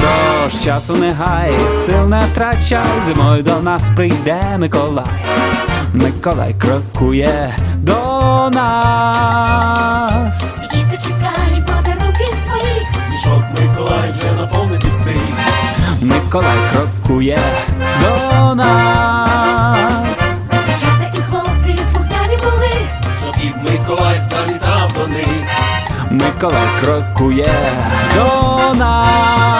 Тож часу не гай, сил не втрачай, зимою до нас прийде Миколай. Миколай крокує до нас. Сидіти чекай, подарунки своїх. Мішок Миколай вже наповнити встиг. Миколай крокує до нас. Дівчата і хлопці слухняні були. Щоб і Миколай завітав до них. Миколай крокує до нас.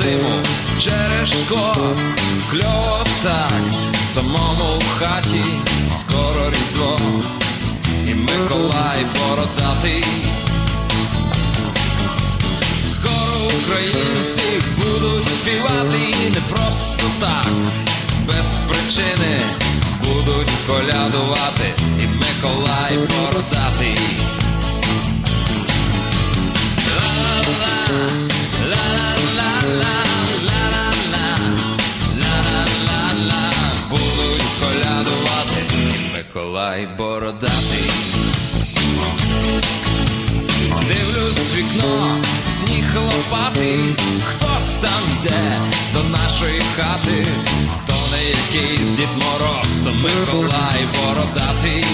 зиму через шкло, кльово так, самому в хаті, скоро різдво, і Миколай бородатий. Скоро українці будуть співати не просто так, без причини будуть колядувати, і Миколай бородатий. Миколай бородатий. Дивлюсь вікно, сніг лопатий, хтось там йде до нашої хати, то не якийсь Дід Мороз, то Миколай бородатий.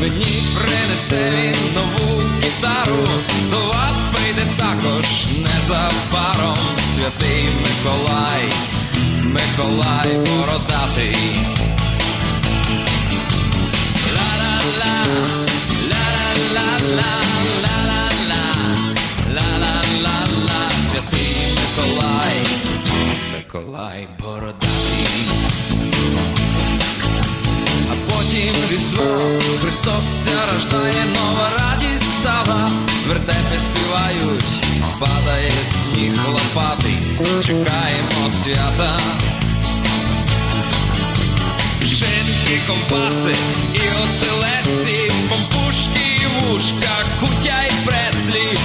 Мені принесе він нову гітару, до вас прийде також незабаром святий Миколай, Миколай бородатий. Ла-ла-ла, ла-ла-ла-ла, святий Миколай, Миколай бородатий. А потім різдво Христос рождає, нова радість стала, в вертепі співають, падає чекаємо свята. Шинки, компаси і оселедці, помпушки і вушка, кутя й прецлі,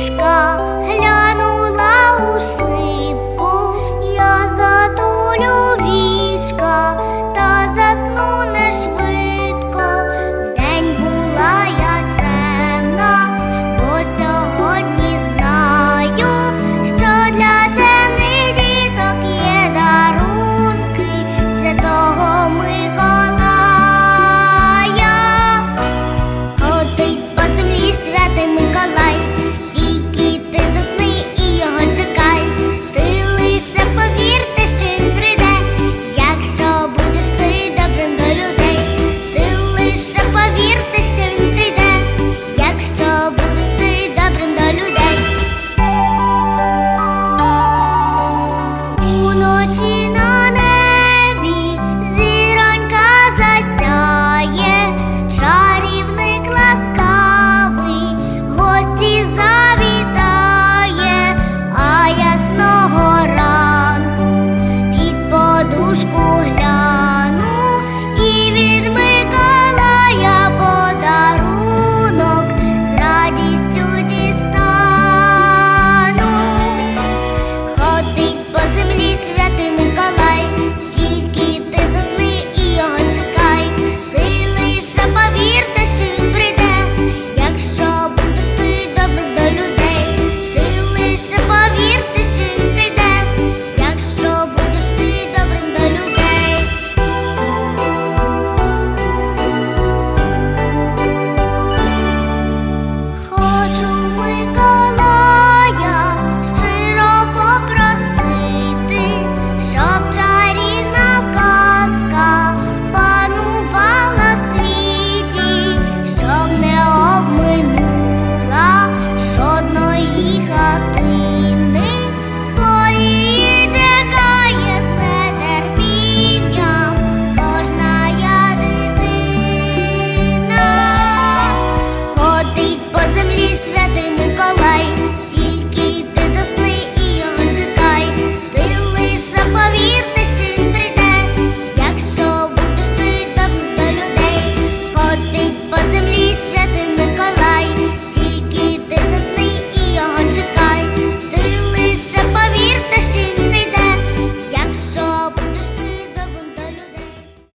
Качка.